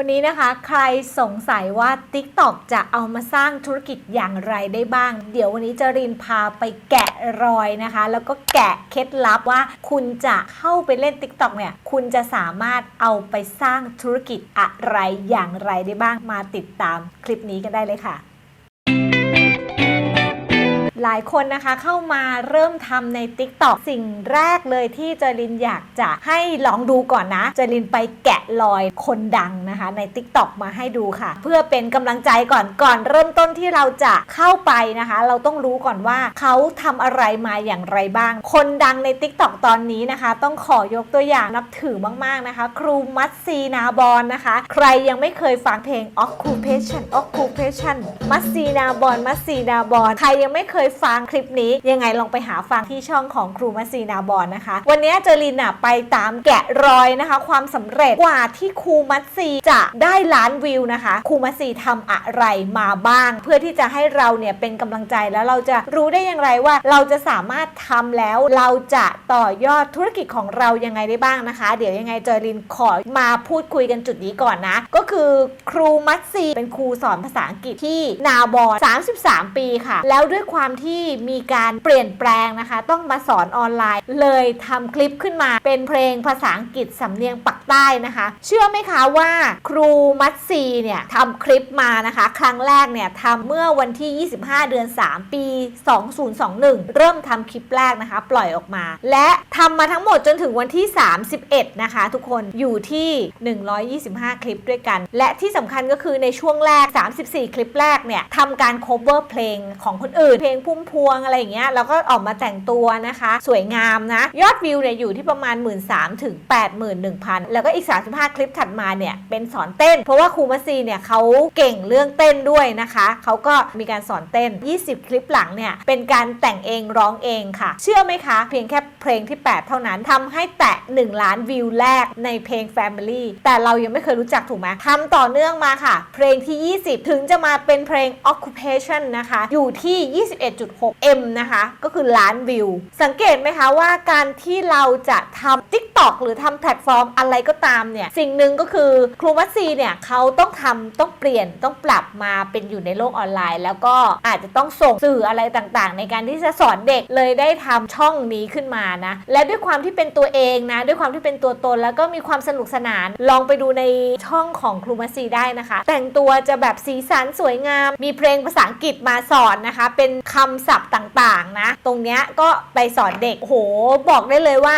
วันนี้นะคะใครสงสัยว่า TikTok จะเอามาสร้างธุรกิจอย่างไรได้บ้าง เดี๋ยววันนี้จะรินพาไปแกะรอยนะคะ แล้วก็แกะเคล็ดลับว่า คุณจะเข้าไปเล่น TikTok เนี่ย คุณจะสามารถเอาไปสร้างธุรกิจอะไรอย่างไรได้บ้างมาติดตามคลิปนี้กันได้เลยค่ะ หลายคนนะคะเข้ามาเริ่มทำใน TikTok สิ่งแรกเลยที่เจรินอยากจะให้ลองดูก่อนนะ เจรินไปแกะรอยคนดังนะคะ ใน TikTok มาให้ดูค่ะ เพื่อเป็นกำลังใจก่อนก่อนเริ่มต้นที่เราจะเข้าไปนะคะ เราต้องรู้ก่อนว่าเขาทำอะไรมาอย่างไรบ้าง คนดังใน TikTok ตอนนี้นะคะ ต้องขอยกตัวอย่างนับถือมาก ๆนะคะ ครูมัตซีนาบอนนะคะ ใครยังไม่เคยฟังเพลง Occupation Occupation มัตซีนาบอนมัตซีนาบอนใครยังไม่เคยฟังคลิปนี้ ยังไงลองไปหาฟังที่ช่องของครูมัซีนาบอนนะคะ วันนี้เจอรินอะไปตามแกะรอยนะคะ ความสำเร็จกว่าที่ครูมัซีจะได้ล้านวิวนะคะครูมัซีทำอะไรมาบ้าง เพื่อที่จะให้เราเนี่ยเป็นกำลังใจแล้วเราจะรู้ได้อย่างไรว่า เราจะสามารถทำแล้วเราจะต่อยอดธุรกิจของเรายังไงได้บ้างนะคะ เดี๋ยวยังไงเจอรินขอมาพูดคุยกันจุดนี้ก่อนนะ ก็คือครูมัซีเป็นครูสอนภาษาอังกฤษที่นาบอน33 ปีค่ะ แล้วด้วยความที่มีการเปลี่ยนแปลงนะคะ ต้องมาสอนออนไลน์ เลยทำคลิปขึ้นมาเป็นเพลงภาษาอังกฤษสำเนียงปัก ใต้นะคะ เชื่อไหมคะว่าครูมัตซีเนี่ยทำคลิปมานะคะ ครั้งแรกเนี่ยทำเมื่อวันที่ 25 เดือน 3 ปี 2021 เริ่มทำคลิปแรกนะคะ ปล่อยออกมา และทำมาทั้งหมดจนถึงวันที่ 31 นะคะ ทุกคนอยู่ที่ 125 คลิปด้วยกัน และที่สำคัญก็คือในช่วงแรก 34 คลิปแรกเนี่ยทำการ cover เพลงของคนอื่น เพลงพุ่มพวงอะไรอย่างเงี้ยแล้วก็ออกมาแต่งตัวนะคะ สวยงามนะ ยอดวิวเนี่ยอยู่ที่ประมาณ 1 3ื่นถึง81,000แล้วก็อีก 35 คลิปถัดมาเนี่ยเป็นสอนเต้น เพราะว่าครูมัสซีเนี่ยเขาเก่งเรื่องเต้นด้วยนะคะเขาก็มีการสอนเต้น 20 คลิปหลังเนี่ยเป็นการแต่งเองร้องเองค่ะ เชื่อไหมคะ เพียงแค่เพลงที่ 8 เท่านั้นทำให้แตะ 1 ล้านวิวแรกในเพลง Family แต่เรายังไม่เคยรู้จักถูกไหมทำต่อเนื่องมาค่ะ เพลงที่ 20 ถึงจะมาเป็นเพลง Occupation นะคะ อยู่ที่ 21.6 M นะคะ ก็คือล้านวิว สังเกตไหมคะว่าการที่เราจะทำ TikTok หรือทำแพลตฟอร์มอะไรก็ตามเนี่ย สิ่งหนึ่งก็คือครูมัสซีเนี่ยเขาต้องทำต้องเปลี่ยนต้องปรับมาเป็นอยู่ในโลกออนไลน์ แล้วก็อาจจะต้องส่งสื่ออะไรต่างๆ ในการที่จะสอนเด็กเลยได้ทำช่องนี้ขึ้นมานะ และด้วยความที่เป็นตัวเองนะ ด้วยความที่เป็นตัวตนแล้วก็มีความสนุกสนาน ลองไปดูในช่องของครูมัสซีได้นะคะ แต่งตัวจะแบบสีสันสวยงาม มีเพลงภาษาอังกฤษมาสอนนะคะ เป็นคำศัพท์ต่างๆนะ ตรงเนี้ยก็ไปสอนเด็กโห บอกได้เลยว่า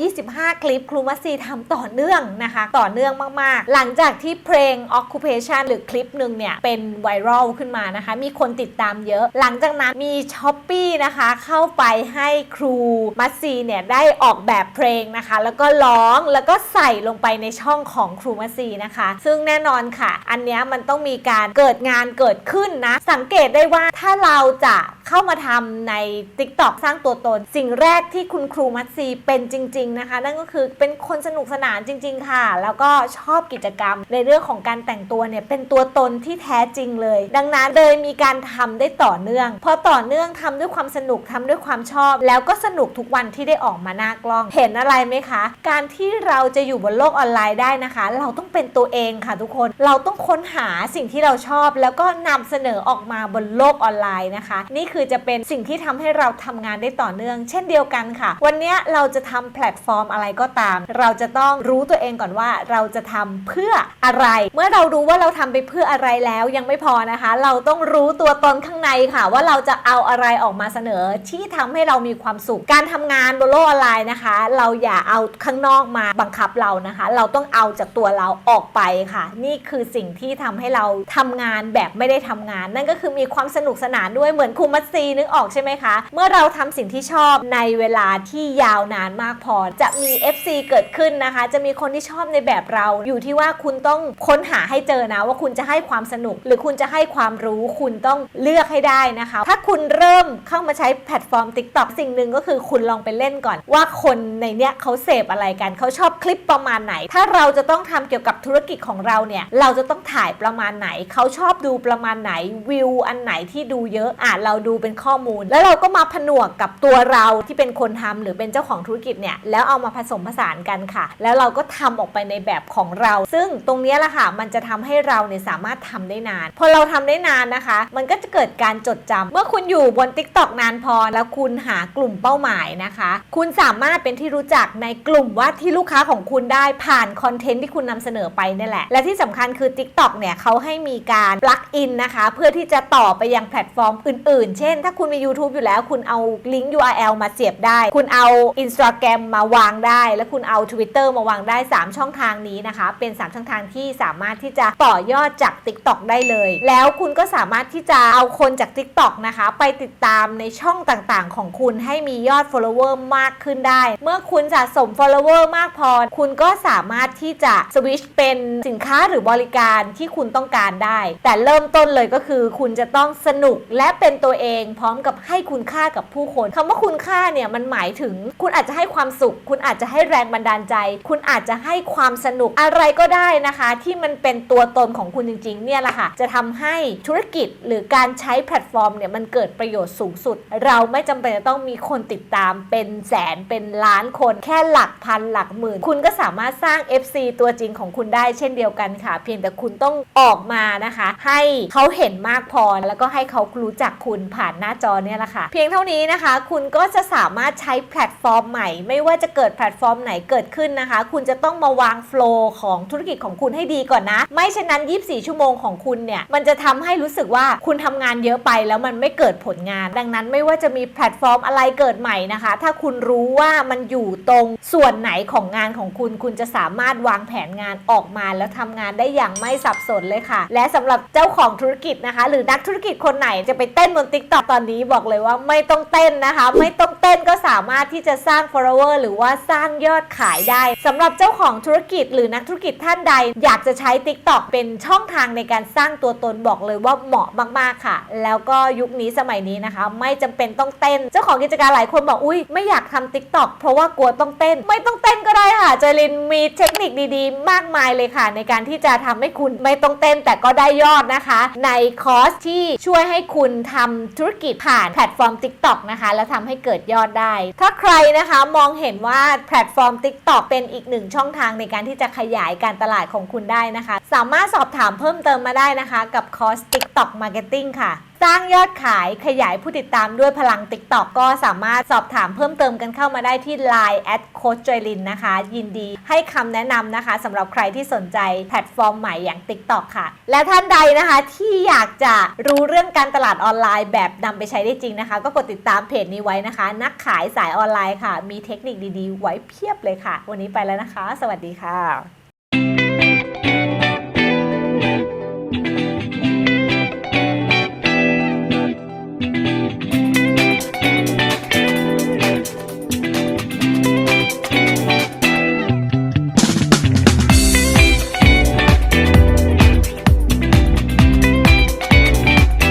125 คลิปครูมัสซีทำต่อเนื่องนะคะ ต่อเนื่องมากๆ หลังจากที่เพลง occupation หรือคลิปหนึ่งเนี่ย เป็นไวรัลขึ้นมานะคะ มีคนติดตามเยอะ หลังจากนั้นมีช้อปปี้นะคะ เข้าไปให้ครูมัสซีเนี่ยได้ออกแบบเพลงนะคะ แล้วก็ร้องแล้วก็ใส่ลงไปในช่องของครูมัสซีนะคะ ซึ่งแน่นอนค่ะ อันนี้มันต้องมีการเกิดงานเกิดขึ้นนะ สังเกตได้ว่าถ้าเราจะเข้ามาทำใน TikTok สร้างตัวตน สิ่งแรกที่คุณครูมัตซีเป็นจริง ๆ นะคะ นั่นก็คือเป็นคนสนุกสนานจริง ๆ ค่ะ แล้วก็ชอบกิจกรรม ในเรื่องของการแต่งตัวเนี่ยเป็นตัวตนที่แท้จริงเลย ดังนั้นเลยมีการทำได้ต่อเนื่องพอต่อเนื่องทำด้วยความสนุกทำด้วยความชอบ แล้วก็สนุกทุกวันที่ได้ออกมาหน้ากล้อง เห็นอะไรไหมคะ การที่เราจะอยู่บนโลกออนไลน์ได้นะคะ เราต้องเป็นตัวเองค่ะทุกคน เราต้องค้นหาสิ่งที่เราชอบ แล้วก็นำเสนอออกมาบนโลกออนไลน์นะคะ นี่คือจะเป็นสิ่งที่ทำให้เราทำงานได้ต่อเนื่อง เช่นเดียวกันค่ะ วันนี้เราจะทำแพลตฟอร์มอะไรก็ตาม เราจะต้องรู้ตัวเองก่อนว่าเราจะทำเพื่ออะไร เมื่อเรารู้ว่าเราทำไปเพื่ออะไรแล้วยังไม่พอนะคะ เราต้องรู้ตัวตนข้างในค่ะ ว่าเราจะเอาอะไรออกมาเสนอที่ทำให้เรามีความสุขการทำงานบนโลกออนไลน์นะคะ เราอย่าเอาข้างนอกมาบังคับเรานะคะ เราต้องเอาจากตัวเราออกไปค่ะ นี่คือสิ่งที่ทำให้เราทำงานแบบไม่ได้ทำงาน นั่นก็คือมีความสนุกสนานด้วยเหมือนครูมัตซีนึกออกใช่ไหมคะ เมื่อเราทำสิ่งที่ชอบในเวลาที่ยาวนานมากพอ จะมี FC เกิดขึ้นนะคะ จะมีคนที่ชอบในแบบเราอยู่ที่ว่าคุณต้องค้นหาให้เจอนะว่าคุณจะให้ความสนุก หรือคุณจะให้ความรู้คุณต้องเลือกให้ได้นะคะ ถ้าคุณเริ่มเข้ามาใช้แพลตฟอร์ม TikTok สิ่งหนึ่งก็คือคุณลองไปเล่นก่อน ว่าคนในเนี้ยเขาเสพอะไรกันเขาชอบคลิปประมาณไหน ถ้าเราจะต้องทำเกี่ยวกับธุรกิจของเราเนี่ยเราจะต้องถ่ายประมาณไหนเขาชอบดูประมาณไหนวิวอันไหนที่ดูเยอะอะเราดูเป็นข้อมูล แล้วเราก็มาผนวกกับตัวเราที่เป็นคนทำหรือเป็นเจ้าของธุรกิจเนี่ยแล้วเอามาผสมผสานกันค่ะ แล้วเราก็ทำออกไปในแบบของเรา ซึ่งตรงเนี้ยแหละค่ะมันจะทำให้เราเนี่ยสามารถทำได้นาน พอเราทำได้นานนะคะ มันก็จะเกิดการจดจำเมื่อคุณอยู่บน Tik t o อกนานพอแล้วคุณหากลุ่มเป้าหมายนะคะคุณสามารถเป็นที่รู้จักในกลุ่มว่าที่ลูกค้าของคุณได้ผ่านคอนเทนต์ที่คุณนำเสนอไปนี่แหละ และที่สำคัญคือ TikTok เนี่ยเขาให้มีการปลักอินนะคะ เพื่อที่จะต่อไปยังแพลตฟอร์มอื่นๆ เช่น ถ้าคุณมี YouTube อยู่แล้ว คุณเอาลิงก์ URL มาเสียบได้ คุณเอา Instagram มาวางได้ และคุณเอา Twitter มาวางได้ 3 ช่องทางนี้นะคะ เป็น 3 ช่องทางที่สามารถที่จะต่อยอดจาก TikTok ได้เลย แล้วคุณก็สามารถที่จะเอาคนจาก TikTok นะคะ ไปติดตามในช่องต่างๆ ของคุณให้มียอด follower มากขึ้นได้ เมื่อคุณสะสม follower มากพอ คุณก็สามารถที่จะสวิชเป็นสินค้าหรือบริการที่คุณต้องการได้ แต่เริ่มต้นเลยก็คือ คุณจะต้องสนุกและเป็นตัวเองพร้อมกับให้คุณค่ากับผู้คนคำว่าคุณค่าเนี่ยมันหมายถึง คุณอาจจะให้ความสุข คุณอาจจะให้แรงบันดาลใจ คุณอาจจะให้ความสนุกอะไรก็ได้นะคะ ที่มันเป็นตัวตนของคุณจริงๆเนี่ยแหละค่ะจะทำให้ธุรกิจหรือการใช้แพลตฟอร์มเนี่ยมันเกิดประโยชน์สูงสุด เราไม่จำเป็นจะต้องมีคนติดตามเป็นเป็นแสนเป็นล้านคนแค่หลักพันหลักหมื่น คุณก็สามารถสร้าง FC ตัวจริงของคุณได้เช่นเดียวกันค่ะ เพียงแต่คุณต้องออกมานะคะ ให้เขาเห็นมากพอแล้วก็ให้เขารู้จักคุณผ่านหน้าจอเนี่ยแหละค่ะ เพียงเท่านี้นะคะ คุณก็จะสามารถใช้แพลตฟอร์มใหม่ ไม่ว่าจะเกิดแพลตฟอร์มไหนเกิดขึ้นนะคะ คุณจะต้องมาวางโฟล์ของธุรกิจของคุณให้ดีก่อนนะ ไม่เช่นนั้น 24 ชั่วโมงของคุณเนี่ย มันจะทำให้รู้สึกว่าคุณทำงานเยอะไปแล้วมันไม่เกิดผลงาน ดังนั้นไม่ว่าจะมีแพลตฟอร์มอะไรเกิดใหม่นะคะถ้าคุณรู้ว่ามันอยู่ตรงส่วนไหนของงานของคุณ คุณจะสามารถวางแผนงานออกมาแล้วทำงานได้อย่างไม่สับสนเลยค่ะ และสำหรับเจ้าของธุรกิจนะคะ หรือนักธุรกิจคนไหนจะไปเต้นบน t ิ k t o k ตอนนี้บอกเลยว่าไม่ต้องเต้นนะคะ ไม่ต้องเต้นก็สามารถที่จะสร้าง follower หรือว่าสร้างยอดขายได้สำหรับเจ้าของธุรกิจ หรือนักธุรกิจท่านใด อยากจะใช้ TikTok เป็นช่องทางในการสร้างตัวตนบอกเลยว่าเหมาะมากๆค่ะ แล้วก็ยุคนี้สมัยนี้นะคะ ไม่จำเป็นต้องเต้น เจ้าของกิจการหลายคนบอกอุ้ยไม่อยากทำ TikTok เพราะว่ากลัวต้องเต้น ไม่ต้องเต้นก็ได้ค่ะเจรินมีเทคนิคดีๆ มากมายเลยค่ะ ในการที่จะทำให้คุณไม่ต้องเต้นแต่ก็ได้ยอดนะคะ ในคอร์สที่ช่วยให้คุณทำธุรกิจผ่านแพลตฟอร์ม TikTok นะคะ แล้วทำให้เกิดยอดได้ ถ้าใครนะคะมองเห็นว่าแพลตฟอร์ม TikTok เป็นอีกหนึ่งช่องทางในการที่จะขยายการตลาดของคุณได้นะคะ สามารถสอบถามเพิ่มเติมมาได้นะคะ กับคอร์ส TikTok Marketing ค่ะ ร้างยอดขายขยายผู้ติดตามด้วยพลัง TikTok ก็สามารถสอบถามเพิ่มเติมกันเข้ามาได้ที่ Line แอดโคชจอยลินนะคะ ยินดีให้คำแนะนำนะคะสำหรับใครที่สนใจแพลตฟอร์มใหม่อย่าง TikTok ค่ะ และท่านใดนะคะที่อยากจะรู้เรื่องการตลาดออนไลน์แบบนำไปใช้ได้จริงนะคะ ก็กดติดตามเพจนี้ไว้นะคะ นักขายสายออนไลน์ค่ะ มีเทคนิคดีๆ ไว้เพียบเลยค่ะ วันนี้ไปแล้วนะคะ สวัสดีค่ะ